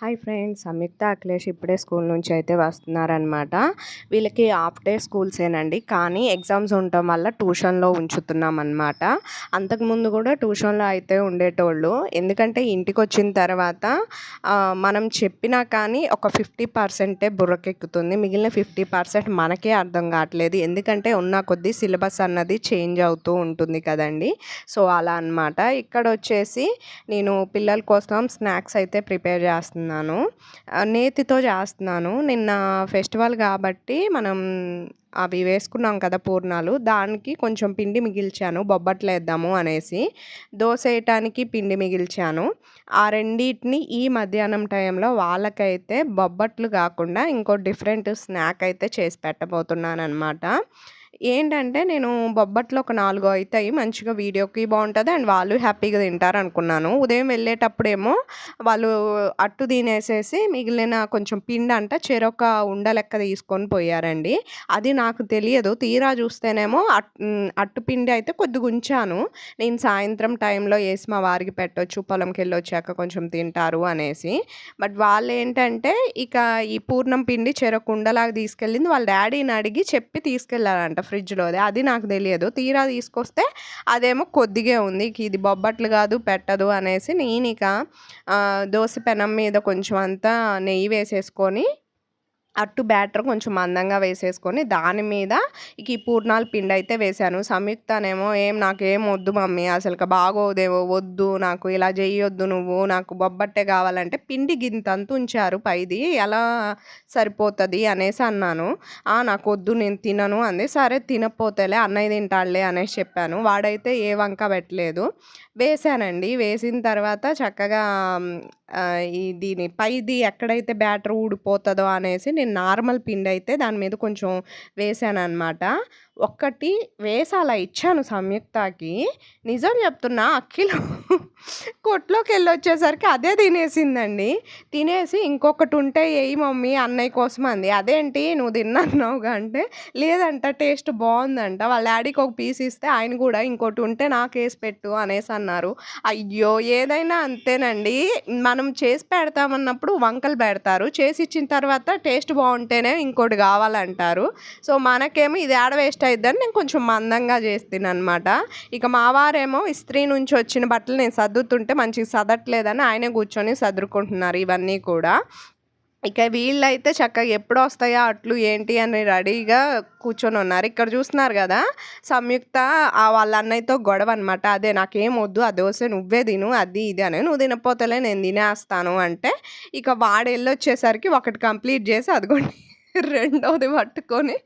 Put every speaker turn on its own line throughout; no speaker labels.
Hi friends సంయుక్త అఖిలేష్ ఇప్పుడే school నుంచి అయితే వస్తున్నారనమాట వీళ్ళకి హాఫ్ డే స్కూల్సేనండి. కానీ ఎగ్జామ్స్ ఉండటం వల్ల ట్యూషన్లో ఉంచుతున్నాం అనమాట అంతకుముందు కూడా ట్యూషన్లో అయితే ఉండేటోళ్ళు. ఎందుకంటే ఇంటికి వచ్చిన తర్వాత మనం చెప్పినా కానీ ఒక ఫిఫ్టీ పర్సెంటే బుర్రకెక్కుతుంది. మిగిలిన ఫిఫ్టీ పర్సెంట్ మనకే అర్థం కావట్లేదు. ఎందుకంటే ఉన్న కొద్దీ సిలబస్ అన్నది చేంజ్ అవుతూ ఉంటుంది కదండి. సో అలా అన్నమాట. ఇక్కడ వచ్చేసి నేను పిల్లల కోసం స్నాక్స్ అయితే ప్రిపేర్ చేస్తున్నాను. చేస్తున్నాను. నేతితో చేస్తున్నాను. నిన్న ఫెస్టివల్ కాబట్టి మనం అవి వేసుకున్నాం కదా పూర్ణాలు. దానికి కొంచెం పిండి మిగిల్చాను. బొబ్బట్లు వేద్దాము అనేసి దోశ వేయటానికి పిండి మిగిల్చాను. ఆ రెండింటిని ఈ మధ్యాహ్నం టైంలో వాళ్ళకైతే బొబ్బట్లు కాకుండా ఇంకో డిఫరెంట్ స్నాక్ అయితే చేసి పెట్టబోతున్నాను అనమాట ఏంటంటే నేను బొబ్బట్లు ఒక నాలుగు అవుతాయి మంచిగా వీడియోకి బాగుంటుంది అండ్ వాళ్ళు హ్యాపీగా తింటారు అనుకున్నాను ఉదయం వెళ్ళేటప్పుడేమో వాళ్ళు అట్టు తినేసేసి మిగిలిన కొంచెం పిండి అంట చెరొక ఉండ లెక్క తీసుకొని పోయారండి. అది నాకు తెలియదు. తీరా చూస్తేనేమో అట్ అట్టు పిండి అయితే కొద్దిగా ఉంచాను. నేను సాయంత్రం టైంలో వేసి మా వారికి పెట్టొచ్చు పొలంకి వెళ్ళి వచ్చాక కొంచెం తింటారు అనేసి. బట్ వాళ్ళు ఏంటంటే ఇక ఈ పూర్ణం పిండి చెరొక ఉండలాగా తీసుకెళ్ళింది. వాళ్ళ డాడీని అడిగి చెప్పి తీసుకెళ్ళారంట ఫ్రిడ్జ్లో. అది నాకు తెలియదు. తీరా తీసుకొస్తే అదేమో కొద్దిగా ఉంది. ఇది బొబ్బట్లు కాదు పెట్టదు అనేసి నేను ఇక దోశ పెనం మీద కొంచెం అంతా నెయ్యి వేసేసుకొని అట్టు బ్యాటర్ కొంచెం మందంగా వేసేసుకొని దాని మీద ఇక ఈ పూర్ణాల పిండి అయితే వేశాను. సంయుక్తనేమో ఏం నాకేం వద్దు మమ్మీ అసలు బాగోదేమో వద్దు నాకు ఇలా చేయొద్దు నువ్వు నాకు బొబ్బట్టే కావాలంటే పిండి గింతంత ఉంచారు పైది ఎలా సరిపోతుంది అనేసి అన్నాను. "ఆ, నాకు వద్దు నేను తినను అంది. సరే తినకపోతేలే అన్నయ్య తింటాడులే అనేసి చెప్పాను. వాడైతే ఏ వంక పెట్టలేదు. వేసానండి వేసిన తర్వాత చక్కగా ఈ దీని పైది ఎక్కడైతే బ్యాటర్ ఊడిపోతుందో అనేసి నేను నార్మల్ పిండి అయితే దాని మీద కొంచెం వేసాను అనమాట ఒక్కటి వేసి అలా ఇచ్చాను సంయుక్తకి. నిజం చెప్తున్నా అఖిల్ కొట్లోకి వెళ్ళి వచ్చేసరికి అదే తినేసిందండి. తినేసి ఇంకొకటి ఉంటే ఏయి మమ్మీ అన్నయ్య కోసం అంది అదేంటి? నువ్వు తిన్నావుగా అంటే లేదంట టేస్ట్ బాగుందంట. వాళ్ళ డాడీకి ఒక పీస్ ఇస్తే ఆయన కూడా ఇంకోటి ఉంటే నాకు వేసి పెట్టు అనేసి అన్నారు. అయ్యో ఏదైనా అంతేనండి. మనం చేసి పెడతామన్నప్పుడు వంకలు పెడతారు. చేసి ఇచ్చిన తర్వాత టేస్ట్ బాగుంటేనే ఇంకోటి కావాలంటారు. సో మనకేమో ఇది ఆడ వేస్ట్ అయిద్దని నేను కొంచెం మందంగా చేస్తాను అనమాట ఇక మా వారేమో ఇస్త్రీ నుంచి వచ్చిన బట్టలు నేను సర్దుతుంటే మంచిగా సదట్లేదని ఆయనే కూర్చొని సర్దుకుంటున్నారు ఇవన్నీ కూడా. ఇక వీళ్ళైతే చక్కగా ఎప్పుడు వస్తాయా అట్లు ఏంటి అని రెడీగా కూర్చొని ఉన్నారు. ఇక్కడ చూస్తున్నారు కదా సంయుక్త వాళ్ళ అన్నయ్యతో గొడవ అనమాట అదే నాకేం వద్దు ఆ దోశ నువ్వే తిను అది ఇది అని. నువ్వు తినపోతేలే నేను తినేస్తాను అంటే ఇక వాడు వెళ్ళి వచ్చేసరికి ఒకటి కంప్లీట్ చేసి అదిగోండి. రెండోది పట్టుకొని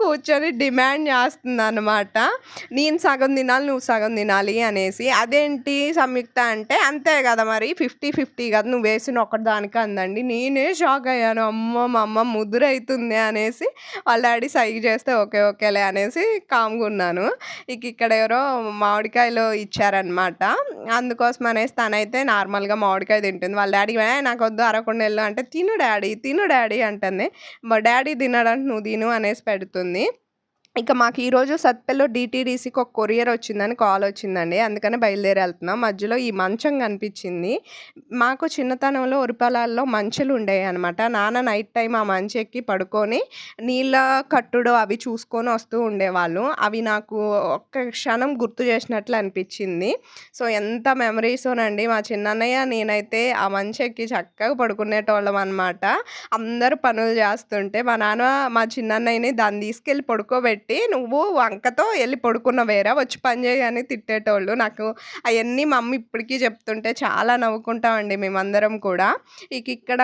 కూర్చొని డిమాండ్ చేస్తుంది అనమాట నేను సగం తినాలి నువ్వు సగం తినాలి అనేసి. అదేంటి సంయుక్త అంటే అంతే కదా మరి ఫిఫ్టీ ఫిఫ్టీ కదా నువ్వు వేసిన ఒకటి దానికి అందండి. నేనే షాక్ అయ్యాను. అమ్మ మా అమ్మ ముద్దురైతుంది అనేసి. వాళ్ళ డాడీ సైగ చేస్తే ఓకే ఓకేలే అనేసి కామ్గా ఉన్నాను. ఇక ఇక్కడ ఎవరో మామిడికాయలు ఇచ్చారనమాట అందుకోసం అనేసి తనైతే నార్మల్గా మామిడికాయ తింటుంది. వాళ్ళ డాడీ నాకు వద్దు అరకుండా వెళ్ళు అంటే తిను డాడీ తిను డాడీ అంటుంది. మా డాడీ తినడానికి నువ్వు తిను అనేసి పెడుతుంది. ఇక మాకు ఈరోజు సత్పెల్లో డిటీడీసీకి ఒక కొరియర్ వచ్చిందని కాల్ వచ్చిందండి. అందుకని బయలుదేరి వెళ్తున్నాం మధ్యలో ఈ మంచం కనిపించింది. మాకు చిన్నతనంలో ఉరిపలాల్లో మంచులు ఉండేవి అనమాట నాన్న నైట్ టైం ఆ మంచి ఎక్కి పడుకొని నీళ్ళ కట్టుడు అవి చూసుకొని వస్తూ ఉండేవాళ్ళు. అవి నాకు ఒక్క క్షణం గుర్తు చేసినట్లు అనిపించింది. సో ఎంత మెమరీసోనండి మా చిన్నన్నయ్య నేనైతే ఆ మంచి ఎక్కి చక్కగా పడుకునేటోళ్ళం అనమాట అందరూ పనులు చేస్తుంటే మా నాన్న మా చిన్నన్నయ్యని దాన్ని తీసుకెళ్ళి పడుకోబెట్టి పెట్టి నువ్వు వంకతో వెళ్ళి పడుకున్న వేరా వచ్చి పని చేయని తిట్టేటోళ్ళు. నాకు అవన్నీ మా అమ్మ ఇప్పటికీ చెప్తుంటే చాలా నవ్వుకుంటామండి మేమందరం కూడా. ఇక ఇక్కడ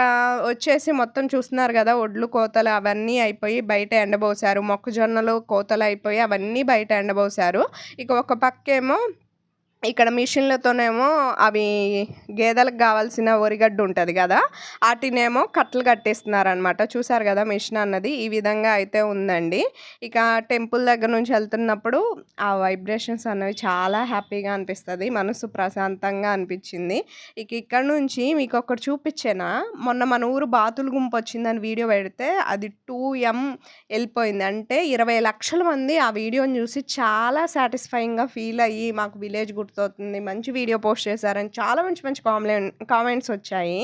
వచ్చేసి మొత్తం చూస్తున్నారు కదా ఒడ్లు కోతలు అవన్నీ అయిపోయి బయట ఎండబోసారు. మొక్కజొన్నలు కోతలు అయిపోయి అవన్నీ బయట ఎండబోసారు. ఇక ఒక పక్కేమో ఇక్కడ మిషన్లతోనేమో అవి గేదెలకు కావాల్సిన ఒరిగడ్డు ఉంటుంది కదా వాటినేమో కట్టలు కట్టేస్తున్నారనమాట చూసారు కదా మిషన్ అన్నది? ఈ విధంగా అయితే ఉందండి. ఇక టెంపుల్ దగ్గర నుంచి వెళ్తున్నప్పుడు ఆ వైబ్రేషన్స్ అనేవి చాలా హ్యాపీగా అనిపిస్తుంది మనసు ప్రశాంతంగా అనిపించింది. ఇక ఇక్కడ నుంచి మీకు ఒకటి చూపించేనా? మొన్న మన ఊరు బాతులు గుంపు వచ్చిందని వీడియో పెడితే అది టూ ఎం వెళ్ళిపోయింది. అంటే ఇరవై లక్షల మంది ఆ వీడియోని చూసి చాలా సాటిస్ఫైయింగ్గా ఫీల్ అయ్యి మాకు విలేజ్ గుర్తవుతుంది మంచి వీడియో పోస్ట్ చేశారని చాలా మంచి మంచి కామెంట్ కామెంట్స్ వచ్చాయి.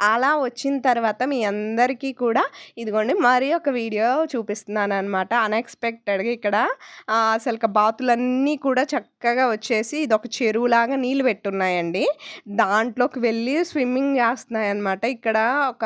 అలా వచ్చిన తర్వాత మీ అందరికీ కూడా ఇదిగోండి మరి ఒక వీడియో చూపిస్తున్నాను అనమాట అన్ఎక్స్పెక్టెడ్గా ఇక్కడ అసలు బాతులన్నీ కూడా చక్కగా వచ్చేసి ఇది ఒక చెరువులాగా నీళ్ళు పెట్టున్నాయండి. దాంట్లోకి వెళ్ళి స్విమ్మింగ్ చేస్తున్నాయి అనమాట ఇక్కడ ఒక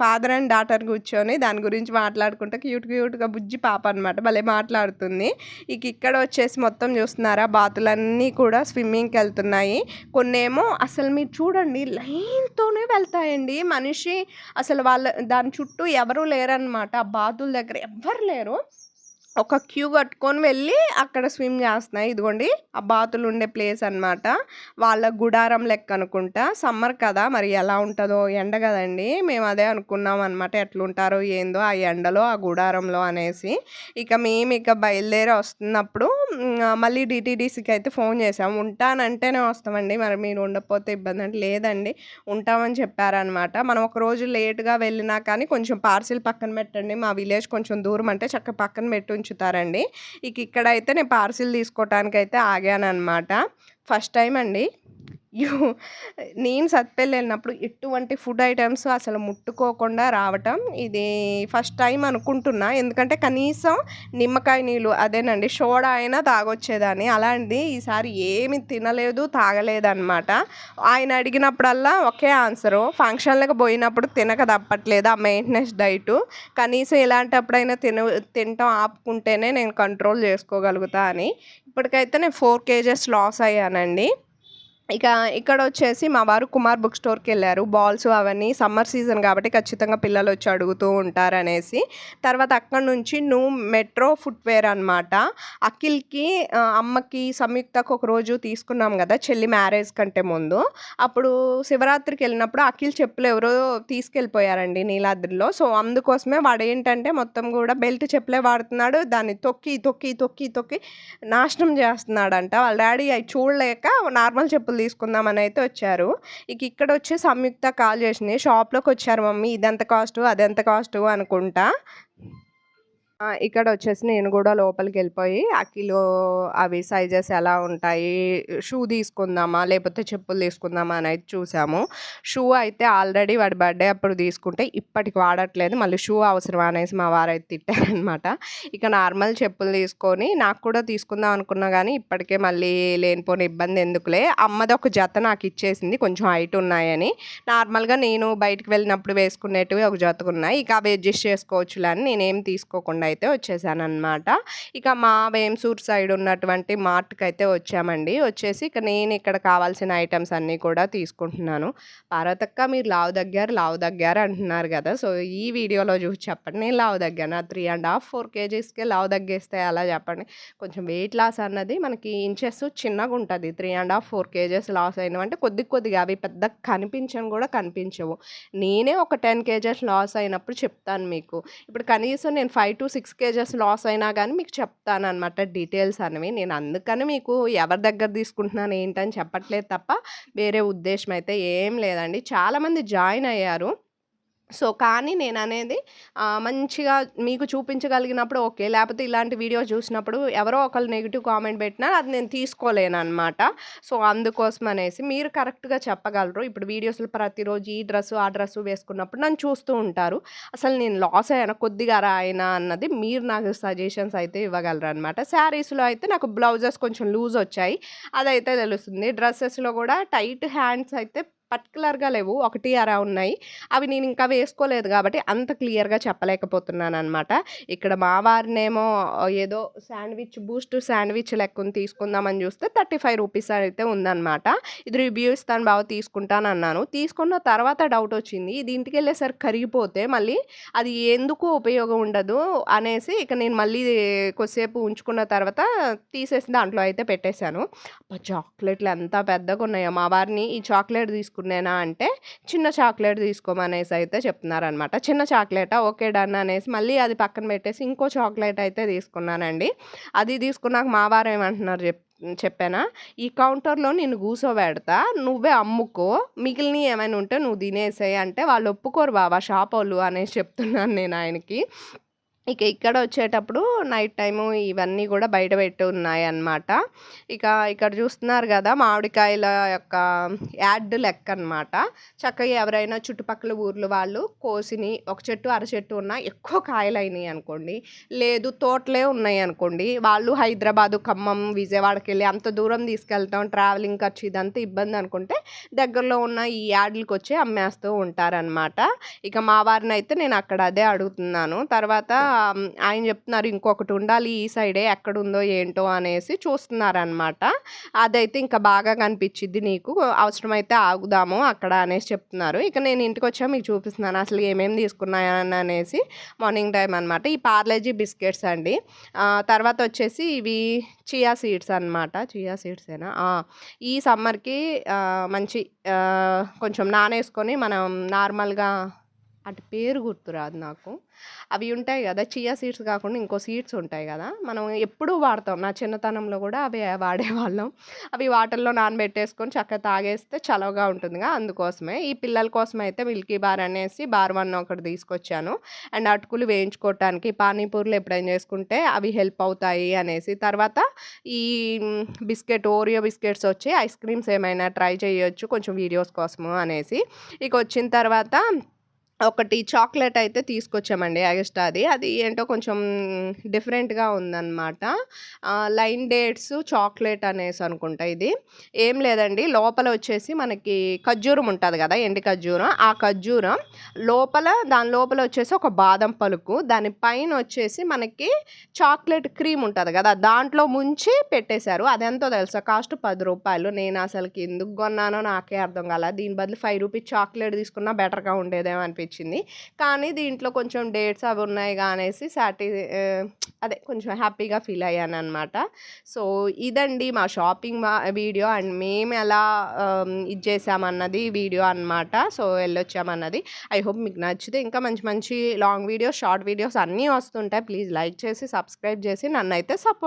ఫాదర్ అండ్ డాటర్ కూర్చొని దాని గురించి మాట్లాడుకుంటే క్యూట్ క్యూట్గా బుజ్జి పాప అనమాట భలే మాట్లాడుతుంది. ఇక ఇక్కడ వచ్చేసి మొత్తం చూస్తున్నారా? బాతులన్నీ కూడా స్విమ్మింగ్కి వెళ్తున్నాయి. కొన్నేమో అసలు మీరు చూడండి లైన్తోనే వెళ్తాయండి మనిషి అసలు వాళ్ళ దాని చుట్టూ ఎవరు లేరనమాట ఆ బాతుల దగ్గర ఎవ్వరు లేరు. ఒక క్యూ కట్టుకొని వెళ్ళి అక్కడ స్విమ్ చేస్తున్నాయి ఇదిగోండి ఆ బాతులు ఉండే ప్లేస్ అనమాట వాళ్ళ గుడారం లెక్క అనుకుంటా. సమ్మర్ కదా మరి ఎలా ఉంటుందో ఎండ కదండి. మేము అదే అనుకున్నాం అనమాట ఎట్లుంటారో ఏందో ఆ ఎండలో ఆ గుడారంలో అనేసి. ఇక మేము ఇక బయలుదేరి వస్తున్నప్పుడు మళ్ళీ డిటీడీసీకి అయితే ఫోన్ చేసాం ఉంటానంటేనే వస్తామండి మరి మీరు ఉండకపోతే ఇబ్బంది అంటే లేదండి. ఉంటామని చెప్పారనమాట మనం ఒక రోజు లేట్గా వెళ్ళినా కానీ కొంచెం పార్సిల్ పక్కన పెట్టండి. మా విలేజ్ కొంచెం దూరం అంటే చక్క పక్కన పెట్టి ఉంచుతారండి. ఇక ఇక్కడైతే నేను పార్సిల్ తీసుకోవటానికి అయితే ఆగాను అనమాట ఫస్ట్ టైం అండి. యూ నేను సత్పల్లి వెళ్ళినప్పుడు ఎటువంటి ఫుడ్ ఐటమ్స్ అసలు ముట్టుకోకుండా రావటం ఇది ఫస్ట్ టైం అనుకుంటున్నా. ఎందుకంటే కనీసం నిమ్మకాయ నీళ్ళు అదేనండి సోడా అయినా తాగొచ్చేదాన్ని. అలాంటిది ఈసారి ఏమి తినలేదు తాగలేదన్నమాట. ఆయన అడిగినప్పుడల్లా ఒకే ఆన్సరు. ఫంక్షన్లకు పోయినప్పుడు తినక తప్పట్లేదు ఆ మెయింటెనెన్స్ డైటు. కనీసం ఇలాంటప్పుడైనా తిన తినటం ఆపుకుంటేనే నేను కంట్రోల్ చేసుకోగలుగుతా అని. ఇప్పటికైతే నేను ఫోర్ కేజెస్ లాస్ అయ్యానండి. ఇక ఇక్కడ వచ్చేసి మా వారు కుమార్ బుక్ స్టోర్కి వెళ్ళారు బాల్స్ అవన్నీ సమ్మర్ సీజన్ కాబట్టి ఖచ్చితంగా పిల్లలు వచ్చి అడుగుతూ ఉంటారనేసి. తర్వాత అక్కడ నుంచి నువ్వు మెట్రో ఫుట్వేర్ అనమాట అఖిల్కి అమ్మకి సంయుక్తకు ఒక రోజు తీసుకున్నాం కదా చెల్లి మ్యారేజ్ కంటే ముందు. అప్పుడు శివరాత్రికి వెళ్ళినప్పుడు అఖిల్ చెప్పులు ఎవరో తీసుకెళ్ళిపోయారండి నీలాద్రిలో. సో అందుకోసమే వాడు ఏంటంటే మొత్తం కూడా బెల్ట్ చెప్పులే వాడుతున్నాడు. దాన్ని తొక్కి తొక్కి తొక్కి తొక్కి నాశనం చేస్తున్నాడంట. వాళ్ళ డాడీ అవి చూడలేక నార్మల్ చెప్పులు తీసుకుందామని అయితే వచ్చారు. ఇక ఇక్కడ వచ్చి సంయుక్త కాల్ చేసింది షాప్లోకి వచ్చారు మమ్మీ ఇదెంత కాస్ట్ అదెంత కాస్ట్ అనుకుంటా. ఇక్కడ వచ్చేసి నేను కూడా లోపలికి వెళ్ళిపోయి అఖిలు అవి సైజెస్ ఎలా ఉంటాయి షూ తీసుకుందామా లేకపోతే చెప్పులు తీసుకుందామా అని అయితే చూసాము. షూ అయితే ఆల్రెడీ వాడి బర్త్డే అప్పుడు తీసుకుంటే ఇప్పటికి వాడట్లేదు. మళ్ళీ షూ అవసరం అనేసి మా వారైతే తిట్టారనమాట ఇక నార్మల్ చెప్పులు తీసుకొని నాకు కూడా తీసుకుందాం అనుకున్నా కానీ ఇప్పటికే మళ్ళీ లేనిపోని ఇబ్బంది ఎందుకులే. అమ్మది ఒక జత నాకు ఇచ్చేసింది కొంచెం హైట్ ఉన్నాయని. నార్మల్గా నేను బయటకు వెళ్ళినప్పుడు వేసుకునేటివి ఒక జతకు ఉన్నాయి. ఇక అవి అడ్జస్ట్ చేసుకోవచ్చులే అని నేనేం తీసుకోకుండా అయితే వచ్చేసాను ఇక మా వేంసూర్ సైడ్ ఉన్నటువంటి మార్ట్కి అయితే వచ్చామండి. వచ్చేసి ఇక నేను ఇక్కడ కావాల్సిన ఐటమ్స్ అన్నీ కూడా తీసుకుంటున్నాను. పార్వతక్క మీరు లావు దగ్గర లావు దగ్గర అంటున్నారు కదా. సో ఈ వీడియోలో చూసి చెప్పండి. నేను లావు దగ్గర త్రీ అండ్ హాఫ్ ఫోర్ కేజీస్కే లావు తగ్గేస్తే అలా చెప్పండి. కొంచెం వెయిట్ లాస్ అన్నది మనకి ఇంచెస్ చిన్నగా ఉంటుంది. Three and half four kgs loss అయినవంటే కొద్ది కొద్దిగా అవి పెద్ద కనిపించని కూడా కనిపించవు. నేనే ఒక టెన్ కేజెస్ లాస్ అయినప్పుడు చెప్తాను మీకు. ఇప్పుడు కనీసం నేను five to six kgs loss అయినా కానీ మీకు చెప్తాను అనమాట డీటెయిల్స్ అనేవి. నేను అందుకని మీకు ఎవరి దగ్గర తీసుకుంటున్నాను ఏంటని చెప్పట్లేదు తప్ప వేరే ఉద్దేశం అయితే ఏం లేదండి. చాలామంది జాయిన్ అయ్యారు. సో కానీ నేను అనేది మంచిగా మీకు చూపించగలిగినప్పుడు ఓకే. లేకపోతే ఇలాంటి వీడియో చూసినప్పుడు ఎవరో ఒకళ్ళు నెగిటివ్ కామెంట్ పెట్టినా అది నేను తీసుకోలేను అనమాట సో అందుకోసం అనేసి మీరు కరెక్ట్గా చెప్పగలరు. ఇప్పుడు వీడియోస్లో ప్రతిరోజు ఈ డ్రెస్సు ఆ డ్రెస్సు వేసుకున్నప్పుడు నన్ను చూస్తూ ఉంటారు. అసలు నేను లాస్ అయ్యాను కొద్దిగా రాయినా అన్నది మీరు నాకు సజెషన్స్ అయితే ఇవ్వగలరు అనమాట శారీస్లో అయితే నాకు బ్లౌజెస్ కొంచెం లూజ్ వచ్చాయి. అదైతే తెలుస్తుంది. డ్రెస్సెస్లో కూడా టైట్ హ్యాండ్స్ అయితే పర్టికులర్గా లేవు. ఒకటి అరా ఉన్నాయి. అవి నేను ఇంకా వేసుకోలేదు కాబట్టి అంత క్లియర్గా చెప్పలేకపోతున్నాను అనమాట ఇక్కడ మా వారినేమో ఏదో శాండ్విచ్ బూస్ట్ శాండ్విచ్ లెక్కను తీసుకుందామని చూస్తే థర్టీ ఫైవ్ రూపీస్ అయితే ఉందన్నమాట. ఇది రివ్యూ ఇస్తాను బాగా తీసుకుంటాను అన్నాను తీసుకున్న తర్వాత డౌట్ వచ్చింది. ఇది ఇంటికి వెళ్ళేసరికి కరిగిపోతే మళ్ళీ అది ఎందుకు ఉపయోగం ఉండదు అనేసి ఇక నేను మళ్ళీ కొద్దిసేపు ఉంచుకున్న తర్వాత తీసేసి దాంట్లో అయితే పెట్టేశాను. చాక్లెట్లు ఎంత పెద్దగా ఉన్నాయో మా వారిని ఈ చాక్లెట్ తీసుకు తీసుకునేనా అంటే చిన్న చాక్లెట్ తీసుకోమనేసి అయితే చెప్తున్నారనమాట. చిన్న చాక్లెటా? ఓకే డన్ అనేసి మళ్ళీ అది పక్కన పెట్టేసి ఇంకో చాక్లెట్ అయితే తీసుకున్నానండి. అది తీసుకున్నాక మా వారు ఏమంటున్నారు చెప్ చెప్పానా? ఈ కౌంటర్లో నేను కూర్చోబెడతా నువ్వే అమ్ముకో మిగిలిన ఏమైనా ఉంటే నువ్వు తినేసాయి అంటే వాళ్ళు ఒప్పుకోరు బాబా షాప్ వాళ్ళు అనేసి చెప్తున్నాను నేను ఆయనకి. ఇక ఇక్కడ వచ్చేటప్పుడు నైట్ టైము ఇవన్నీ కూడా బయట పెట్టి ఉన్నాయన్నమాట. ఇక ఇక్కడ చూస్తున్నారు కదా మామిడికాయల యొక్క యాడ్ లెక్క అనమాట చక్కగా ఎవరైనా చుట్టుపక్కల ఊర్లు వాళ్ళు కోసిని ఒక చెట్టు అర చెట్టు ఉన్నా ఎక్కువ కాయలు అయినాయి అనుకోండి. లేదు తోటలే ఉన్నాయి అనుకోండి. వాళ్ళు హైదరాబాదు ఖమ్మం విజయవాడకి వెళ్ళి అంత దూరం తీసుకెళ్తాం ట్రావెలింగ్ ఖర్చు ఇదంతా ఇబ్బంది అనుకుంటే దగ్గరలో ఉన్న ఈ యాడ్లకు వచ్చి అమ్మేస్తూ ఉంటారనమాట ఇక మా వారిని అయితే నేను అక్కడ అదే అడుగుతున్నాను. తర్వాత ఆయన చెప్తున్నారు ఇంకొకటి ఉండాలి ఈ సైడే ఎక్కడుందో ఏంటో అనేసి చూస్తున్నారనమాట అదైతే ఇంకా బాగా కనిపించిద్ది నీకు. అవసరమైతే ఆగుదాము అక్కడ అనేసి చెప్తున్నారు. ఇక నేను ఇంటికి వచ్చా మీకు చూపిస్తున్నాను. అసలు ఏమేమి తీసుకున్నాయని అనేసి మార్నింగ్ టైం అనమాట ఈ పార్లేజీ బిస్కెట్స్ అండి. తర్వాత వచ్చేసి ఇవి చియా సీడ్స్ అనమాట చియా సీడ్సేనా ఈ సమ్మర్కి మంచి కొంచెం నానేసుకొని మనం నార్మల్గా అటు పేరు గుర్తురాదు నాకు. అవి ఉంటాయి కదా చియా సీడ్స్ కాకుండా ఇంకో సీడ్స్ ఉంటాయి కదా మనం ఎప్పుడూ వాడతాం. నా చిన్నతనంలో కూడా అవి వాడేవాళ్ళం అవి వాటర్లో నానబెట్టేసుకొని చక్కగా తాగేస్తే చలవగా ఉంటుందిగా. అందుకోసమే ఈ పిల్లల కోసం అయితే మిల్కీ బార్ అనేసి బార్ వన్ ఒకటి తీసుకొచ్చాను. అండ్ అటుకులు వేయించుకోవటానికి పానీపూర్లు ఎప్పుడైనా చేసుకుంటే అవి హెల్ప్ అవుతాయి అనేసి. తర్వాత ఈ బిస్కెట్ ఓరియో బిస్కెట్స్ వచ్చి ఐస్ క్రీమ్స్ ఏమైనా ట్రై చేయొచ్చు కొంచెం వీడియోస్ కోసము అనేసి. ఇక వచ్చిన తర్వాత ఒకటి చాక్లెట్ అయితే తీసుకొచ్చామండి అగస్టాది అది అది ఏంటో కొంచెం డిఫరెంట్గా ఉందన్నమాట. లైన్ డేట్స్ చాక్లెట్ అనేసి అనుకుంటా ఇది. ఏం లేదండి లోపల వచ్చేసి మనకి ఖర్జూరం ఉంటుంది కదా ఎండి ఖర్జూరం. ఆ ఖర్జూరం లోపల దాని లోపల వచ్చేసి ఒక బాదం పలుకు. దాని పైన వచ్చేసి మనకి చాక్లెట్ క్రీమ్ ఉంటుంది కదా దాంట్లో ముంచి పెట్టేశారు. అదెంతో తెలుసా? కాస్ట్ పది రూపాయలు. నేను అసలుకి ఎందుకు కొన్నానో నాకే అర్థం కాల. దీని బదులు ఫైవ్ రూపీస్ చాక్లెట్ తీసుకున్నా బెటర్గా ఉండేదేమో అనిపించింది కానీ దీంట్లో కొంచెం డేట్స్ అవి ఉన్నాయి అనేసి సాటి అదే కొంచెం హ్యాపీగా ఫీల్ అయ్యాను అనమాట సో ఇదండి మా షాపింగ్ వీడియో అండ్ మేము ఎలా ఇది చేసామన్నది వీడియో అన్నమాట. సో వెళ్ళొచ్చామన్నది. ఐ హోప్ మీకు నచ్చితే ఇంకా మంచి మంచి లాంగ్ వీడియోస్ షార్ట్ వీడియోస్ అన్నీ వస్తుంటాయి. ప్లీజ్ లైక్ చేసి సబ్స్క్రైబ్ చేసి నన్ను అయితే సపోర్ట్